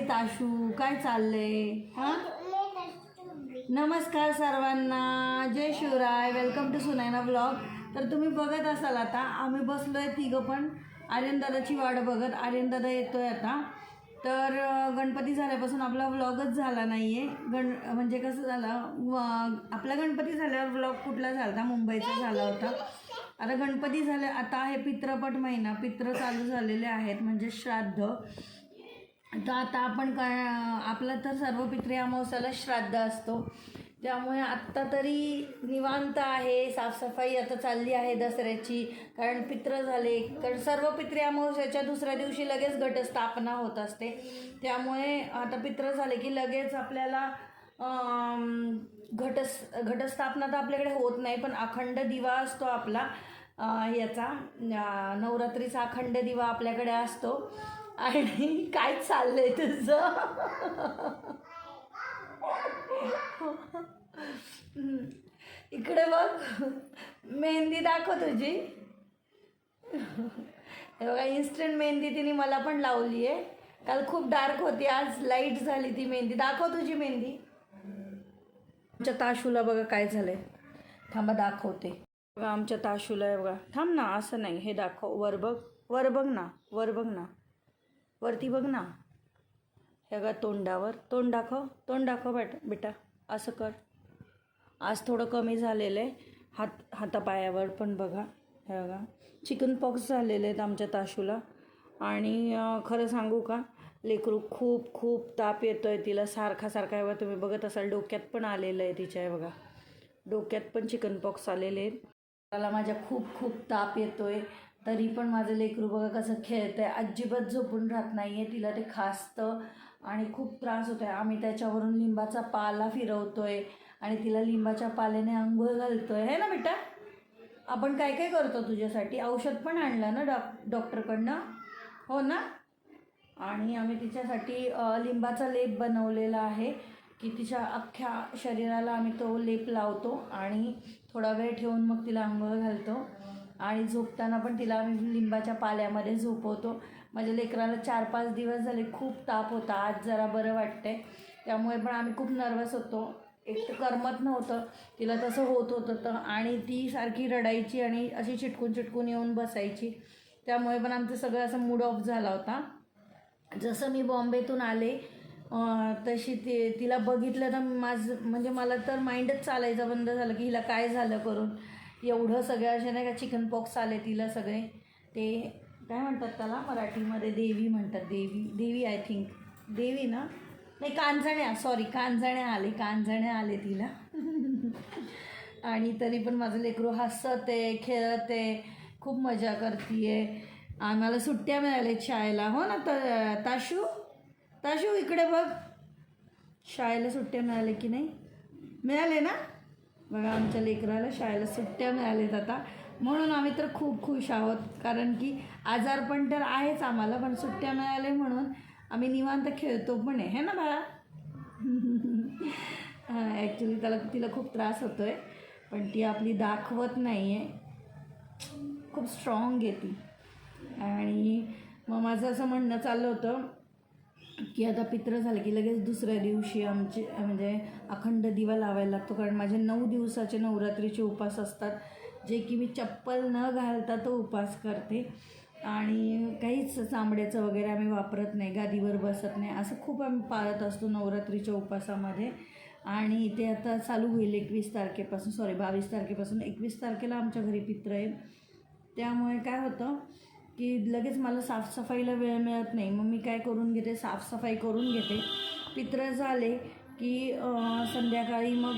ताशू काय चाललंय? नमस्कार सर्वांना. जय Shivray. Welcome to Sunaina blog तर तुम्ही बघत असाल आता आम्ही बसलोय तिघं पण. आर्यनदादाची वाट बघत. आर्यनदादा येतोय आता. तर गणपती झाल्यापासून आपला व्लॉगच झाला नाही आहे गण म्हणजे कसं झालं आपला गणपती झाल्यावर व्लॉग कुठला झाला होता मुंबईचा झाला होता. आता गणपती झाले आता आहे पित्रपट महिना. पित्र चालू झालेले आहेत म्हणजे श्राद्ध. तर आता आपण काय आपलं तर सर्व पित्री अमावस्याला श्राद्ध असतो. त्यामुळे आत्ता तरी निवांत आहे साफसफाई आता चालली आहे दसऱ्याची. कारण पित्र झाले कारण सर्व पित्री अमावस्याच्या दुसऱ्या दिवशी लगेच घटस्थापना होत असते. त्यामुळे आता पित्र झाले की लगेच आपल्याला घटस घटस्थापना तर आपल्याकडे होत नाही पण अखंड दिवा असतो आपला याचा. नवरात्रीचा अखंड दिवा आपल्याकडे असतो. आणि काय चाललंय तुझं? इकडे बघ. मेहंदी दाखव तुझी. हे बघा इन्स्टंट मेहंदी तिने मला पण लावली आहे. काल खूप डार्क होती आज लाइट झाली ती मेहंदी. दाखव तुझी मेहंदी. आमच्या ताशूला बघा काय झालंय. थांबा दाखवते. बघा आमच्या ताशूला आहे बघा. थांब ना असं नाही. हे दाखव. वर बघ. वर बघ ना. वर बघ ना. वरती बघ ना. हे गा तोंडावर. तोंड दाखव. तोंड दाखव बेटा बेटा. असं कर. आज थोडं कमी झालेलं आहे. हात हातापायावर पण बघा. हे बघा. चिकन पॉक्स झालेले आहेत आमच्या ताशूला. आणि खरं सांगू का? लेकरू खूप खूप ताप येतो आहे तिला. सारखा सारखा आहे तुम्ही बघत असाल डोक्यात पण आलेलं आहे तिच्या हे बघा. डोक्यात पण चिकन पॉक्स आलेले आहेत. मला माझ्या खूप खूप ताप येतो आहे तरी पण माझं लेकरू बघा कसं खेळतं आहे अजिबात झोपून राहत नाही आहे तिला ते खासतं आणि खूप त्रास होतो आहे आम्ही त्याच्यावरून लिंबाचा पाला फिरवतो आहे आणि तिला लिंबाच्या पाल्याने आंघोळ घालतो आहे ना बेटा? आपण काय काय करतो तुझ्यासाठी? औषध पण आणलं ना डॉक डॉक्टरकडनं? हो ना? आणि आम्ही तिच्यासाठी लिंबाचा लेप बनवलेला आहे की तिच्या अख्ख्या शरीराला आम्ही तो लेप लावतो आणि थोडा वेळ ठेवून मग तिला आंघोळ घालतो. आणि झोपताना पण तिला आम्ही लिंबाच्या पाल्यामध्ये झोपवतो. माझ्या लेकराला चार पाच दिवस झाले खूप ताप होता. आज जरा बरं वाटतंय. त्यामुळे पण आम्ही खूप नर्वस होतो. एक तर करमत नव्हतं. तिला तसं होत होतं तर आणि ती सारखी रडायची आणि अशी चिटकून चिटकून येऊन बसायची. त्यामुळे पण आमचं सगळं असं मूड ऑफ झाला होता. जसं मी बॉम्बेतून आले तशी ती तिला बघितलं तर माझं म्हणजे मला तर माइंडच चालायचं बंद झालं की हिला काय झालं करून. एवढं सगळं असे नाही का चिकन पॉक्स आले तिला सगळे. ते काय म्हणतात त्याला? मराठीमध्ये देवी म्हणतात. देवी देवी आय थिंक देवी ना? नाही कांजण्या. सॉरी कांजण्या आले. कांजण्या आले तिला. आणि तरी पण माझं लेकरू हसत आहे खेळत आहे. खूप मजा करते आम्हाला सुट्ट्या मिळाल्या शाळेला. हो ना तर ताशू? ताशू इकडे बघ. शाळेला सुट्ट्या मिळाल्या की नाही? मिळाले ना? बघा आमच्या लेकराला शाळेला सुट्ट्या मिळाल्यात आता. म्हणून आम्ही तर खूप खुश आहोत कारण की आजारपण तर आहेच आम्हाला पण सुट्ट्या मिळाले म्हणून आम्ही निवांत खेळतो पण आहे. है ना बाळा? ॲक्च्युली त्याला तिला खूप त्रास होतो आहे पण ती आपली दाखवत नाही आहे खूप स्ट्रॉंग आहे ती. आणि मग माझं असं म्हणणं चाललं होतं की आता पित्र झालं की लगेच दुसऱ्या दिवशी आमचे म्हणजे अखंड दिवा लावायला लागतो. कारण माझे नऊ दिवसाचे नवरात्रीचे उपास असतात. जे की मी चप्पल न घालता तो उपास करते. आणि काहीच चांबड्याचं वगैरे आम्ही वापरत नाही गादीवर बसत नाही. असं खूप आम्ही पाळत असतो नवरात्रीच्या उपासामध्ये. आणि ते आता चालू होईल एकवीस तारखेपासून. सॉरी बावीस तारखेपासून. एकवीस तारखेला आमच्या घरी पित्र आहे. त्यामुळे काय होतं की लगेच मला साफसफाईला वेळ मिळत नाही. मग मी काय करून घेते? साफसफाई करून घेते. पित्र झाले की संध्याकाळी मग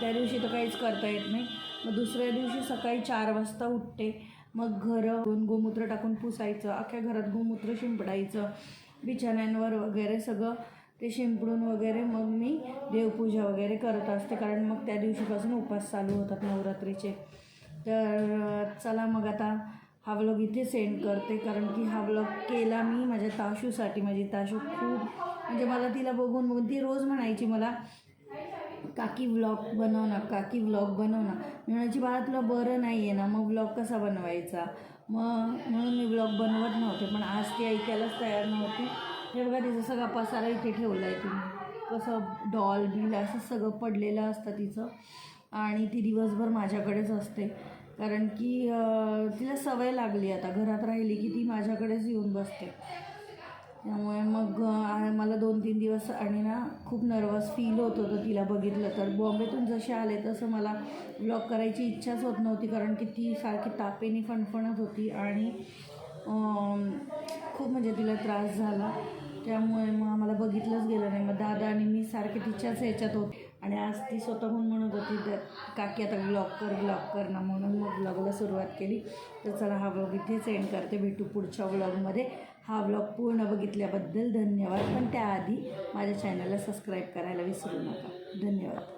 त्या दिवशी तर काहीच करता येत नाही. मग दुसऱ्या दिवशी सकाळी चार वाजता उठते. मग घरं गोमूत्र टाकून पुसायचं. अख्ख्या घरात गोमूत्र शिंपडायचं. बिछाण्यांवर वगैरे सगळं ते शिंपडून वगैरे मग मी देवपूजा वगैरे करत असते. कारण मग त्या दिवशीपासून उपास चालू होतात नवरात्रीचे. तर चला मग आता हा व्लॉग इथे सेंड करते कारण की हा व्लॉग केला मी माझ्या ताशूसाठी. माझी ताशू खूप म्हणजे मला तिला बघून बघून ती रोज म्हणायची मला काकी व्लॉग बनव ना काकी व्लॉग बनव ना मी म्हणायची बाळा तुला बरं नाही आहे ना मग व्लॉग कसा बनवायचा? मग म्हणून मी व्लॉग बनवत नव्हते पण आज ती ऐकायलाच तयार नव्हती. हे बघा तिचं सगळा पसारा इथे ठेवला आहे तिने. कसं डॉल बिल असं सगळं पडलेलं असतं तिचं. आणि ती दिवसभर माझ्याकडेच असते. कारण की तिला सवय लागली आता. घरात राहिली की ती माझ्याकडेच येऊन बसते. त्यामुळे मग मला दोन तीन दिवस आणि ना खूप नर्वस फील होत होतं तिला बघितलं तर. बॉम्बेतून जसे आले तसं मला ब्लॉग करायची इच्छाच होत नव्हती कारण की ती सारखी तापेनी फणफणत होती आणि खूप म्हणजे तिला त्रास झाला. त्यामुळे मग आम्हाला बघितलंच गेलं नाही. मग दादा आणि मी सारखे तिच्याच ह्याच्यात होते. आणि आज ती स्वतःहून म्हणत होती तर काकी आता ब्लॉग कर ब्लॉग कर ना म्हणून मग ब्लॉगला सुरुवात केली. तर चला हा ब्लॉग इथेच एंड करते. भेटू पुढच्या ब्लॉगमध्ये हा ब्लॉग पूर्ण बघितल्याबद्दल धन्यवाद. पण त्याआधी माझ्या चॅनलला सबस्क्राईब करायला विसरू नका. धन्यवाद.